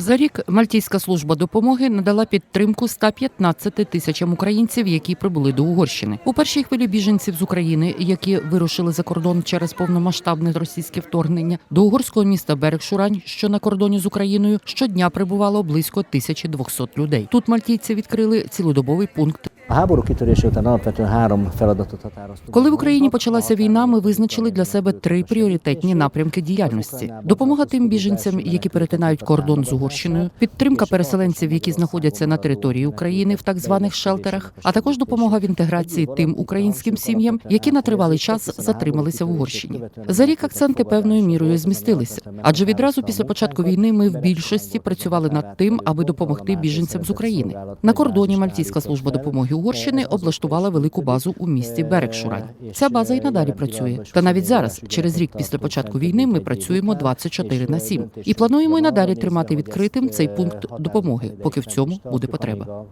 За рік Мальтійська служба допомоги надала підтримку 115 тисячам українців, які прибули до Угорщини. У першій хвилі біженців з України, які вирушили за кордон через повномасштабне російське вторгнення, до угорського міста Берегшурань, що на кордоні з Україною, щодня прибувало близько 1200 людей. Тут мальтійці відкрили цілодобовий пункт. A háború kitörése három feladatot határoztunk. Коли в Україні почалася війна, ми визначили для себе три пріоритетні напрямки діяльності: допомога тим біженцям, які перетинають кордон з Угорщиною, підтримка переселенців, які знаходяться на території України в так званих шелтерах, а також допомога в інтеграції тим українським сім'ям, які на тривалий час затрималися в Угорщині. За рік акценти певною мірою змістилися, адже відразу після початку війни ми в більшості працювали над тим, аби допомогти біженцям з України. На кордоні Мальтійська служба допомоги Угорщини облаштувала велику базу у місті Берегшурань. Ця база і надалі працює. Та навіть зараз, через рік після початку війни, ми працюємо 24 на 7. і плануємо і надалі тримати відкритим цей пункт допомоги, поки в цьому буде потреба.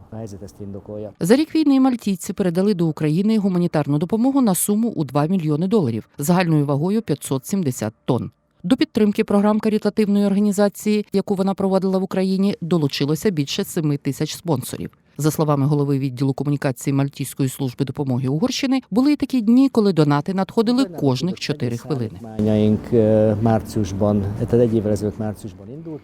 За рік війни мальтійці передали до України гуманітарну допомогу на суму у 2 мільйони доларів загальною вагою 570 тонн. До підтримки програм карітативної організації, яку вона проводила в Україні, долучилося більше 7 тисяч спонсорів. За словами голови відділу комунікації Мальтійської служби допомоги Угорщини, були й такі дні, коли донати надходили кожних 4 хвилини.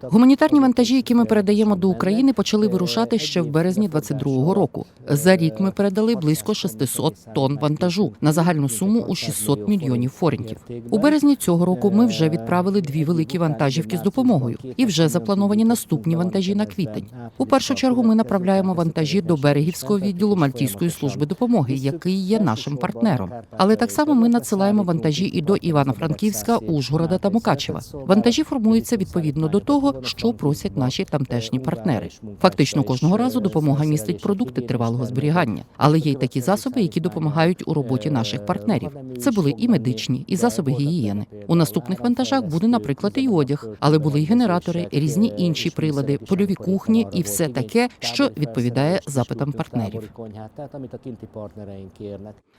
Гуманітарні вантажі, які ми передаємо до України, почали вирушати ще в березні 22-го року. За рік ми передали близько 600 тонн вантажу на загальну суму у 600 мільйонів форінтів. У березні цього року ми вже відправили дві великі вантажівки з допомогою, і вже заплановані наступні вантажі на квітень. У першу чергу ми направляємо вантажі до берегівського відділу Мальтійської служби допомоги, який є нашим партнером. Але так само ми надсилаємо вантажі і до Івано-Франківська, Ужгорода та Мукачева. Вантажі формуються відповідно до того, що просять наші тамтешні партнери. Фактично кожного разу допомога містить продукти тривалого зберігання, але є й такі засоби, які допомагають у роботі наших партнерів. Це були і медичні, і засоби гігієни. У наступних вантажах буде, наприклад, і одяг, але були й генератори, різні інші прилади, польові кухні і все таке, що відповідає запитам партнерів.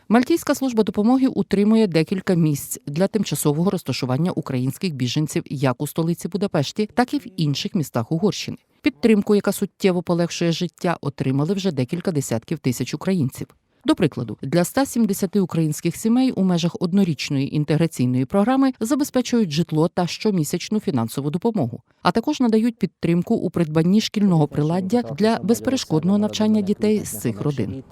Мальтійська служба допомоги утримує декілька місць для тимчасового розташування українських біженців як у столиці Будапешті, так і в інших містах Угорщини. Підтримку, яка суттєво полегшує життя, отримали вже декілька десятків тисяч українців. До прикладу, для 170 українських сімей у межах однорічної інтеграційної програми забезпечують житло та щомісячну фінансову допомогу, а також надають підтримку у придбанні шкільного приладдя для безперешкодного навчання дітей з цих родин.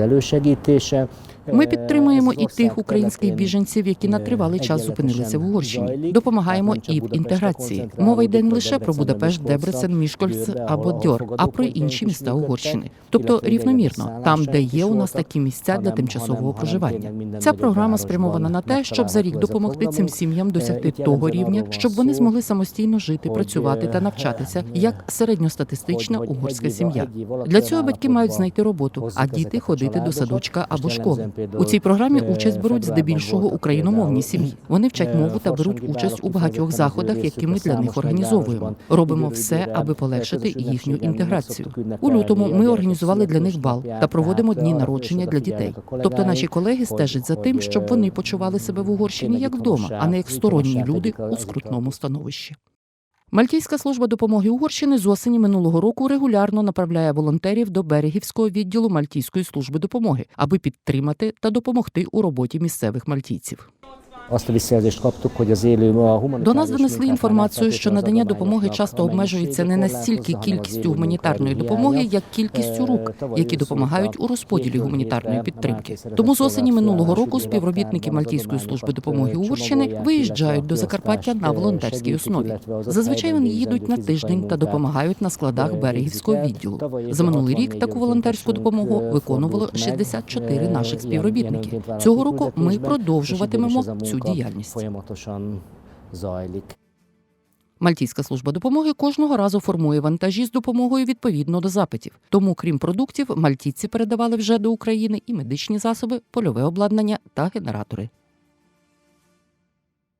Elősegítése. Ми підтримуємо і тих українських біженців, які на тривалий час зупинилися в Угорщині. Допомагаємо і в інтеграції. Мова йде не лише про Будапешт, Дебрецен, Мішкольц або Дьор, а про інші міста Угорщини. Тобто рівномірно, там, де є у нас такі місця для тимчасового проживання. Ця програма спрямована на те, щоб за рік допомогти цим сім'ям досягти того рівня, щоб вони змогли самостійно жити, працювати та навчатися як середньостатистична угорська сім'я. Для цього батьки мають знайти роботу, а діти ходити до садочка або школи. У цій програмі участь беруть здебільшого україномовні сім'ї. Вони вчать мову та беруть участь у багатьох заходах, які ми для них організовуємо. Робимо все, аби полегшити їхню інтеграцію. У лютому ми організували для них бал та проводимо дні народження для дітей. Тобто наші колеги стежать за тим, щоб вони почували себе в Угорщині як вдома, а не як сторонні люди у скрутному становищі. Мальтійська служба допомоги Угорщини з осені минулого року регулярно направляє волонтерів до берегівського відділу Мальтійської служби допомоги, аби підтримати та допомогти у роботі місцевих мальтійців. Azt a visszajelzést kaptuk, hogy az élő a humanitárius До нас донесли інформацію, що надання допомоги часто обмежується не настільки кількістю гуманітарної допомоги, як кількістю рук, Е, які допомагають у розподілі гуманітарної підтримки. Тому з осені минулого року співробітники Мальтійської служби допомоги Угорщини виїжджають до Закарпаття на волонтерській основі. Зазвичай вони їдуть на тиждень та допомагають на складах берегівського відділу. За минулий рік таку волонтерську допомогу виконувало 64 наших співробітники. Цього року ми продовжуватимемо цю діяльність. Мальтійська служба допомоги кожного разу формує вантажі з допомогою відповідно до запитів. Тому, крім продуктів, мальтійці передавали вже до України і медичні засоби, польове обладнання та генератори.